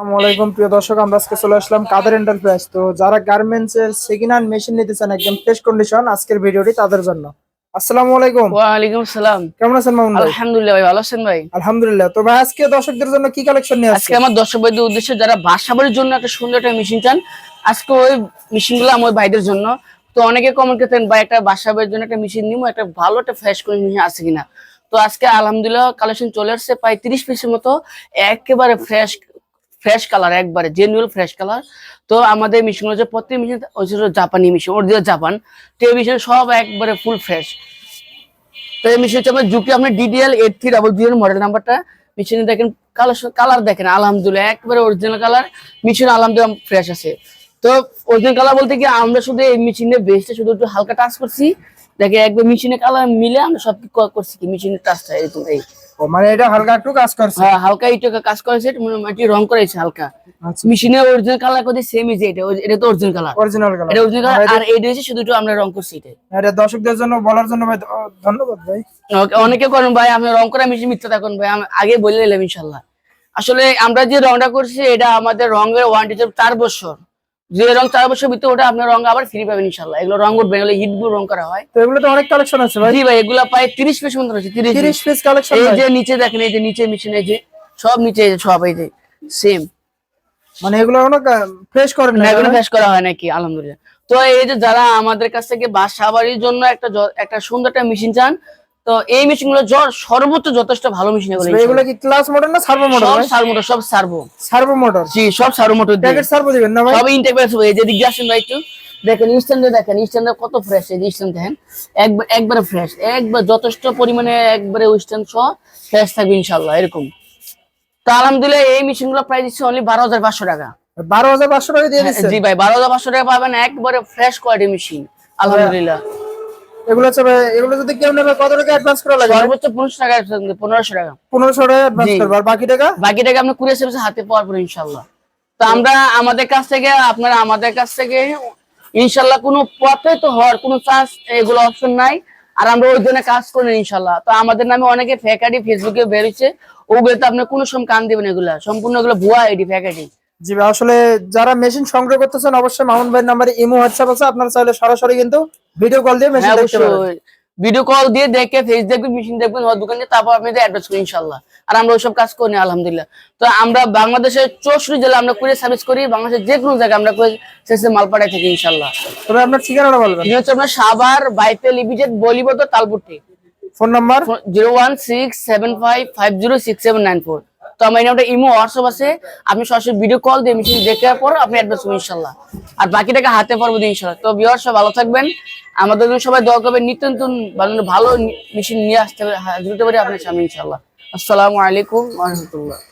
আসসালামু আলাইকুম প্রিয় দর্শক আমরা আজকে চলে আসলাম কাদের এন্টারপ্রাইজ তো যারা গার্মেন্টস এর সেকেন্ড হ্যান্ড মেশিন নিতে চান একদম ফ্রেশ কন্ডিশন আজকের ভিডিওটি তাদের জন্য। আসসালামু আলাইকুম। ওয়ালাইকুম সালাম। কেমন আছেন মামুন ভাই? আলহামদুলিল্লাহ ভাই ভালো আছেন ভাই? আলহামদুলিল্লাহ। তো ভাই আজকে দর্শকদের জন্য কি কালেকশন নিয়ে আজকে আমার দর্শক ভাইদের উদ্দেশ্যে যারা জন্য একটা সুন্দর একটা মেশিন চান আজকে ওই আমার ভাইদের জন্য। তো অনেকে কমেন্ট করতেন ভাই একটা বাসা বাড়ির জন্য একটা মেশিন নিবো একটা ভালো একটা ফ্রেশ করে মেশিন আছে কিনা? তো আজকে আলহামদুলিল্লাহ কালেকশন চলে আসছে প্রায় তিরিশ পিসের মতো একেবারে ফ্রেশ ফ্রেশ কালার একবারে জেনুয়াল ফ্রেশ কালার তো আমাদের মেশিন হচ্ছে প্রত্যেক মেশিন হচ্ছে জাপানি মেশিন অরিজিনাল জাপান তো এই মেশিন সব একবারে ফুল ফ্রেশ তো এই মেশিন হচ্ছে আমার জুকি আপনার DDL eight three double zero model নাম্বারটা। মেশিনে দেখেন কালার কালার দেখেন, আলহামদুলিল্লাহ, একবারে অরিজিনাল কালার মেশিন আলহামদুলিল্লাহ ফ্রেশ আছে। তো অরিজিনাল কালার বলতে কি, আমরা শুধু এই মেশিনে বেসটা শুধু একটু হালকা টাচ করছি। দেখে একবার মেশিনে কালার মিলে আমরা সব করছি কি মেশিনের টাচটা এরকম, এই। ও, মানে এটা হালকা একটু কাজ করছে? হ্যাঁ, হালকা একটু কাজ করেছে মোটামুটি রং করেছে হালকা। আচ্ছা। মেশিনে অরিজিনাল কালার করতে সেম যে এটা এটা তো অরিজিনাল কালার অরিজিনাল কালার এটা অরিজিনাল কালার আর এইটা হচ্ছে শুধু আমরা রং করছি এটা এটা দর্শকদের জন্য বলার জন্য ভাই ধন্যবাদ ভাই। অনেকে করেন ভাই আমি রং করা মিশি মিথ্যা থাকুন ভাই আমি আগে বলে নিলাম ইনশাল্লাহ। আসলে আমরা যে রংটা করছি এটা আমাদের রঙের ওয়ারেন্টি চার বছর। যে রং চার বছর ভিতরে ওটা আপনার রং আবার ফ্রি পাবেন ইনশাল্লাহ এগুলো রং উঠবে এগুলো হিটগুলো রং করা হয়। তো এগুলো তো অনেক কালেকশন আছে ভাই। জি ভাই এগুলা প্রায় তিরিশ পিস মতো রয়েছে তিরিশ তিরিশ পিস কালেকশন এই যে নিচে দেখেন এই যে নিচে মেশিন এই যে সব নিচে সব এই যে সেম মানে এগুলো এখনও ফ্রেশ করেন না এগুলো ফ্রেশ করা হয় নাকি? আলহামদুলিল্লাহ। তো এই যে যারা আমাদের কাছ থেকে বাসা বাড়ির জন্য একটা একটা সুন্দর একটা মেশিন চান তো এই মেশিনগুলো সর্বোচ্চ যথেষ্ট ভালো মেশিন এগুলো এগুলো কি ক্লাস মডেল না সার্ভো মডেল সব মোটর সার্ভো মোটর জি সব সার মোটর প্যাকেট সার্ভো দিবেন না ভাই? সব ইনটেক ব্যাস হয়ে যে দিকে আসেন ভাই একটু। দেখেন দেখেন কত ফ্রেশ এই স্ট্যান্ড দেখেন। একবার একবারে ফ্রেশ একবার যথেষ্ট পরিমাণে একবারে সহ ফ্রেশ থাকবে এরকম। তো আলহামদুলিল্লাহ এই মেশিনগুলো প্রাইস দিচ্ছে অনলি বারো হাজার পাঁচশো টাকা। বারো হাজার পাঁচশো টাকা দিয়ে দিচ্ছে? জি ভাই বারো হাজার পাঁচশো টাকা পাবেন একবারে ফ্রেশ কোয়ালিটি মেশিন আলহামদুলিল্লাহ। এগুলো হচ্ছে ভাই, এগুলো যদি কেউ নেবে কত টাকা অ্যাডভান্স করা লাগে সর্বোচ্চ পনেরোশো টাকা পনেরোশো টাকা। টাকা অ্যাডভান্স জি। করবে আর বাকি টাকা? বাকি টাকা আপনি কুড়িয়ে সার্ভিস হাতে পাওয়ার পরে ইনশাল্লাহ। তো আমরা আমাদের কাছ থেকে আপনারা আমাদের কাছ থেকে ইনশাল্লাহ কোনো পথে তো হওয়ার কোনো চান্স এগুলো অপশন নাই। আর আমরা ওই জন্য কাজ করি ইনশাল্লাহ। তো আমাদের নামে অনেকে আইডি ফেসবুকে বেরোচ্ছে ওগুলোতে আপনি কোনো সময় কান দিবেন এগুলা। সম্পূর্ণ এগুলো ভুয়া আইডি ফেক আইডি জি ভাই আসলে যারা মেশিন সংগ্রহ করতেছেন অবশ্যই মামুন ভাইয়ের নাম্বারে ইমো হোয়াটসঅ্যাপ আছে আপনারা চাইলে সরাসরি কিন্তু ভিডিও কল দিয়ে মেশিন হ্যাঁ দেখতে পারেন। ভিডিও কল দিয়ে দেখে ফেস দেখবেন মেশিন দেখবেন ওর দোকানে তারপর আপনি অ্যাড্রেস করি ইনশাল্লাহ আর আমরা ওইসব কাজ করি আলহামদুলিল্লাহ। তো আমরা বাংলাদেশের চৌষট্টি জেলা আমরা কুড়িয়ে সার্ভিস করি বাংলাদেশের যে কোনো জায়গায় আমরা শেষে মাল পাঠাই থাকি ইনশাল্লাহ তবে আপনার ঠিকানাটা বলবেন এটা হচ্ছে আপনার সাভার বাইপেল ইবিজেট বলিবদ তালপুরটি phone number? Zero one six seven five five zero six seven nine four. তো আমার নামটা ইমো হোয়াটসঅ্যাপ আছে। আপনি সরাসরি ভিডিও কল দিয়ে মেশিন দেখার পর আপনি অ্যাডভান্স করবেন, ইনশাল্লাহ। আর বাকিটাকে হাতে পারব ইনশাল্লাহ। তো বিয়ার সব ভালো থাকবেন। আমাদের জন্য সবাই দোয়া করবেন নিত্য নতুন ভালো- মেশিন নিয়ে আসতে হাজির হতে পারি আপনার সামনে, ইনশাল্লাহ। আসসালামু আলাইকুম রহমতুল্লাহ।